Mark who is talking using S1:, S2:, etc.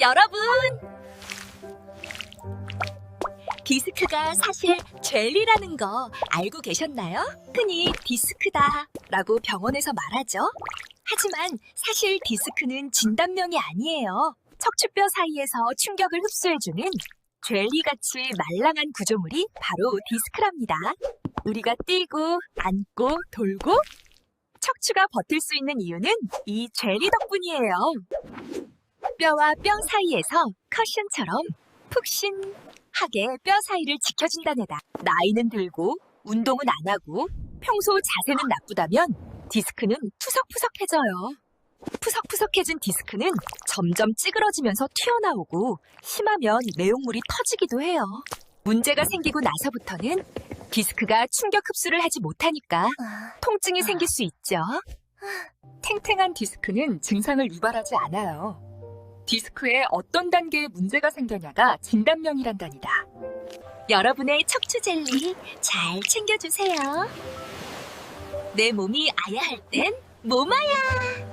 S1: 여러분! 디스크가 사실 젤리라는 거 알고 계셨나요? 흔히 디스크다 라고 병원에서 말하죠. 하지만 사실 디스크는 진단명이 아니에요. 척추뼈 사이에서 충격을 흡수해주는 젤리같이 말랑한 구조물이 바로 디스크랍니다. 우리가 뛰고, 앉고, 돌고, 척추가 버틸 수 있는 이유는 이 젤리 덕분이에요. 뼈와 뼈 사이에서 커션처럼 푹신하게 뼈 사이를 지켜준다네다. 나이는 들고 운동은 안 하고 평소 자세는 나쁘다면 디스크는 푸석푸석해져요. 푸석푸석해진 디스크는 점점 찌그러지면서 튀어나오고 심하면 내용물이 터지기도 해요. 문제가 생기고 나서부터는 디스크가 충격 흡수를 하지 못하니까 통증이 생길 수 있죠. 탱탱한 디스크는 증상을 유발하지 않아요. 디스크에 어떤 단계의 문제가 생겨냐가 진단명이란단이다. 여러분의 척추 젤리 잘 챙겨주세요. 내 몸이 아야 할 땐 몸아야.